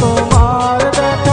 তোমার দেখা